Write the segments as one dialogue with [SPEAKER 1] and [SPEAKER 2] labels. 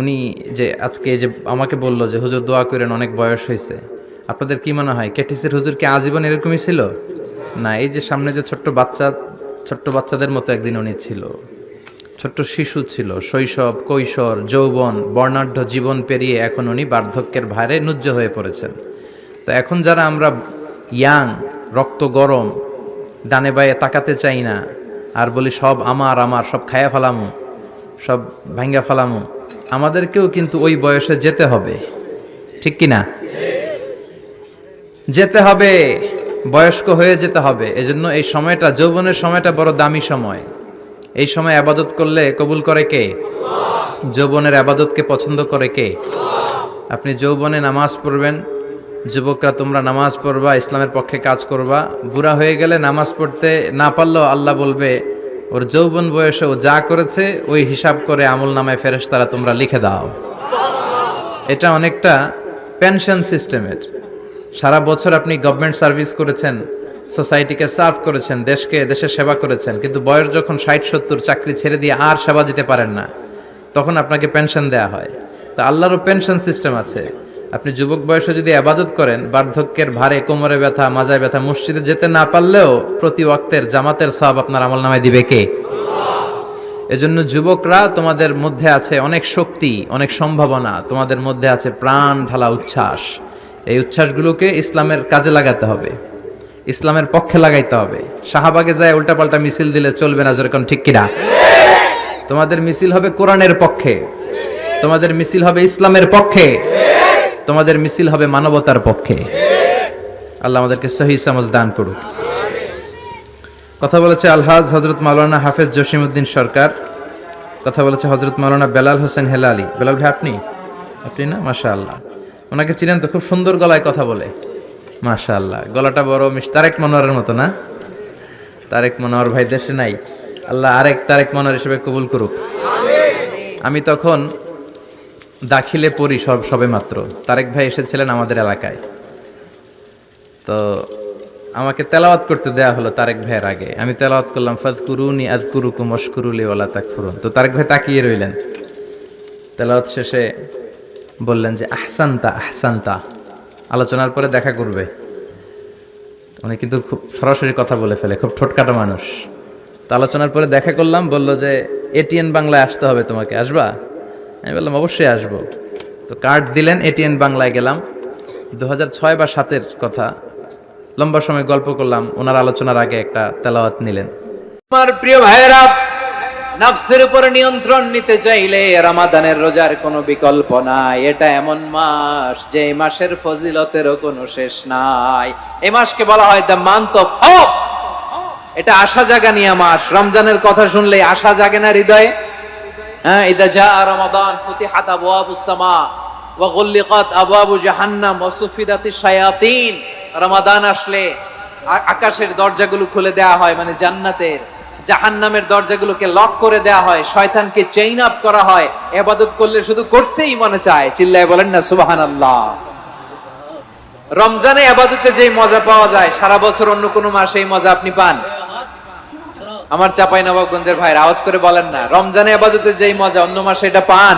[SPEAKER 1] উনি যে আজকে যে আমাকে বলল যে, হুজুর দোয়া করেন, অনেক বয়স হয়েছে আপনাদের কি মনে হয় কেটিসের হুজুর কি আজীবন এরকমই ছিল? না, এই যে সামনে যে ছোট্ট বাচ্চা, ছোট্ট বাচ্চাদের মতো একদিন উনি ছিল। ছোট্ট শিশু ছিল, শৈশব, কৈশোর, যৌবন, বর্ণাঢ্য জীবন পেরিয়ে এখন উনি বার্ধক্যের ভারে নুজ্জ হয়ে পড়েছেন। তো এখন যারা আমরা ইয়াং, রক্ত গরম, ডানে বায়ে তাকাতে চাই না, আর বলি, সব আমার আমার, সব খায়া ফেলামু, সব ভাঙ্গা ফেলামু। আমাদেরকেও কিন্তু ওই বয়সে যেতে হবে। ঠিক কি না যেতে হবে, বয়স্ক হয়ে যেতে হবে। এজন্য এই সময়টা, যৌবনের সময়টা বড় দামি সময়। এই সময় আবাদত করলে কবুল করে কে? যৌবনের আবাদতকে পছন্দ করে কে? আপনি যৌবনে নামাজ পড়বেন, যুবকরা তোমরা নামাজ পড়বা, ইসলামের পক্ষে কাজ করবা। বুড়া হয়ে গেলে নামাজ পড়তে না পারলেও আল্লাহ বলবে ওর যৌবন বয়সে ও যা করেছে, ওই হিসাব করে আমল নামায় ফেরেস তারা তোমরা লিখে দাও। এটা অনেকটা পেনশন সিস্টেমের সারা বছর আপনি গভর্নমেন্ট সার্ভিস করেছেন সোসাইটিকে সার্ভ করেছেন, দেশকে, দেশের সেবা করেছেন, কিন্তু বয়স যখন ষাট, সত্তর, চাকরি ছেড়ে দিয়ে আর সেবা দিতে পারেন না, তখন আপনাকে পেনশন দেয়া হয়। তা আল্লাহরও পেনশন সিস্টেম আছে। আপনি যুবক বয়সে যদি আবাদত করেন, বার্ধক্যের ভারে, কোমরে ব্যথা, মাজায় ব্যথা, মসজিদে যেতে না পারলেও প্রতি ওয়াক্তের জামাতের সব আপনার আমল নামায় দিবে কে? এজন্য যুবকরা তোমাদের মধ্যে আছে অনেক শক্তি, অনেক সম্ভাবনা, তোমাদের মধ্যে আছে প্রাণ ঢালা উচ্ছ্বাস। এই উচ্ছ্বাসগুলোকে ইসলামের কাজে লাগাতে হবে, ইসলামের পক্ষে লাগাইতে হবে। শাহবাগে যায় উল্টাপাল্টা মিছিল দিলে চলবে না যেরকম ঠিক কিনা? তোমাদের মিছিল হবে কোরআনের পক্ষে, তোমাদের মিছিল হবে ইসলামের পক্ষে। তোমাদের মিছিল হবে মানবতার পক্ষে। আল্লাহ আমাদেরকে সহি সমাজ দান করুক। কথা বলেছে আলহাজ হজরত মাওলানা হাফেজ জসিমউদ্দিন সরকার। কথা বলেছে হজরত মাওলানা বেলাল হোসেন হেলালি। বেলাল ভাই, আপনি? আপনি না? মাশা আল্লাহ ওনাকে চিনেন তো, খুব সুন্দর গলায় কথা বলে। মাশা আল্লাহ গলাটা বড় মিস তারেক মনোয়ারের মতো না? তারেক মনোয়ার ভাই, দেশে নাই। আল্লাহ আরেক তারেক মনোয়ার হিসেবে কবুল করুক। আমি তখন দাখিলে পড়ি সব, সবে মাত্র। তারেক ভাই এসেছিলেন আমাদের এলাকায়। তো আমাকে তেলাওয়াত করতে দেয়া হলো তারেক ভাইয়ের আগে। আমি তেলাওয়াত করলাম ফাজ কুরুনি আজ কুরুকুম অস্কুরুলি ওলা তাক ফুরুন তো তারেক ভাই তাকিয়ে রইলেন। তেলাওয়াত শেষে বললেন যে, আহসানতা আহসানতা। আলোচনার পরে দেখা করবে। উনি কিন্তু খুব সরাসরি কথা বলে ফেলে, খুব ঠোটকাটা মানুষ। তো আলোচনার পরে দেখা করলাম, বলল যে, এটিএন বাংলায় আসতে হবে তোমাকে, আসবা? আমি বললাম, অবশ্যই আসব। তো কার্ড দিলেন এটিএন বাংলায় গেলাম। দু ছয় বা সাতের কথা, লম্বা সময় গল্প করলাম, ওনার আলোচনার আগে একটা তেলাওয়াত নিলেন।
[SPEAKER 2] আমার প্রিয় ভাইয়েরা, নফসের উপর নিয়ন্ত্রণ নিতে চাইলে রামাদানের রোজার কোনো বিকল্প নাই। এটা এমন মাস যে মাসের ফজিলতেরও কোনো শেষ নাই। এই মাসকে বলা হয় দ্য মান্থ অফ হোপ এটা আশা জাগানিয়া মাস। রমজানের কথা শুনলে আশা জাগে না হৃদয়ে। হ্যাঁ ইদা জা রমাদান, ফুতিহাত আবওয়াবুস সামা, ওয়া গুল্লিকাত রমাদান আসলে আকাশের দরজাগুলো খুলে দেয়া হয় মানে জান্নাতের। জাহান্নামের দরজাগুলোকে লক করে দেয়া হয়, শয়তানকে চেইন আপ করা হয়, এবাদত করলে শুধু করতেই মনে চায়, চিল্লায় বলেন না, সুবহানাল্লাহ। রমজানে আবাদতে যে মজা পাওয়া যায়, সারা বছর অন্য কোনো মাসে এই মজা আপনি পান। আমার চাপাই নবাবগঞ্জের ভাইয়ের আওয়াজ করে বলেন না, রমজানে আবাদতে যেই মজা, অন্য মাসে এটা পান।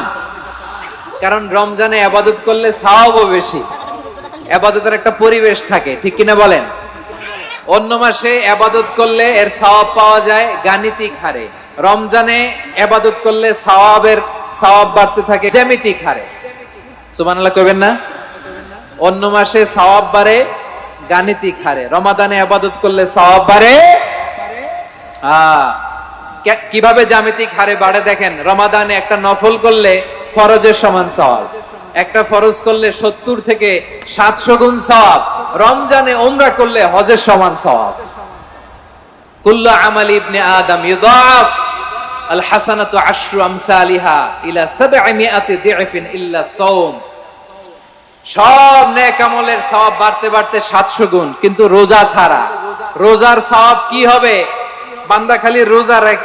[SPEAKER 2] কারণ রমজানে আবাদত করলে সাওয়াবও বেশি। আবাদতের একটা পরিবেশ থাকে, ঠিক কিনা বলেন? অন্য মাসে আবাদত করলে এর সওয়াব পাওয়া যায় গাণিতিক হারে। রমজানে আবাদত করলে সওয়াবের সওয়াব বাড়তে থাকে জ্যামিতিক হারে। সুবহানাল্লাহ করবেন না? অন্য মাসে সওয়াব বাড়ে গাণিতিক হারে। রমাদানে আবাদত করলে সওয়াব বাড়ে কীভাবে জ্যামিতিক হারে বাড়ে দেখেন, রমাদানে একটা নফল করলে ফরজের সমান সওয়াব। একটা ফরজ করলে সত্তর থেকে সাতশো গুণ সওয়াব। রমজানে ওমরা করলে হজের সমান সওয়াব। আমাল ইবনে আদম ইউদাফ, আল হাসানাতু আশরু আমসালিহা ইলা দি'ফিন ইল্লা সাওম। সব নেক আমলের সওয়াব বাড়তে বাড়তে 700 গুণ, কিন্তু রোজা ছাড়া। রোজার সওয়াব কি হবে? বান্দা খালি রোজা রাখ-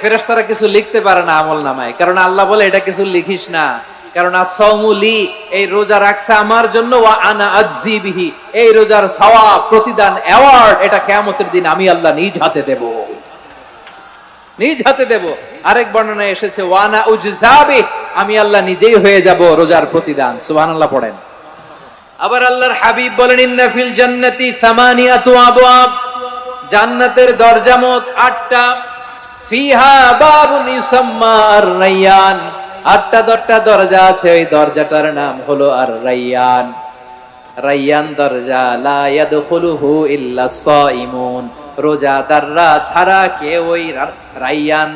[SPEAKER 2] ফেরেশতারা কিছু লিখতে পারে না আমল নামায়। কারণ আল্লাহ বলে, এটা কিছু লিখিস না। কারণ এই রোজা রাখছে আমার জন্য এই রোজার প্রতিদান অ্যাওয়ার্ড এটা দিন আমি আল্লাহ নিজ হাতে দেব। নিজ হাতে দেব। আরেক বর্ণনায় এসেছে ওয়ানা আমি আল্লাহ নিজেই হয়ে যাব রোজার প্রতিদান। সুবহানাল্লাহ পড়েন। আবার আল্লাহর হাবিব বলেন, ইন্না ফিল জান্নাতি সামানিয়াতু আবওয়াব। জান্নাতের দরজা মোট আটটা। ফিহা বাবুন ইউসাম্মা আর রাইয়ান আটটা দশটা দরজা আছে, ওই দরজাটার নাম হলো আর রাইয়ান রাইয়ান দরজা, লা ইয়াদখুলুহু ইল্লা সাইমুন রোজাদাররা ছাড়া কেউ ওই রাইয়ান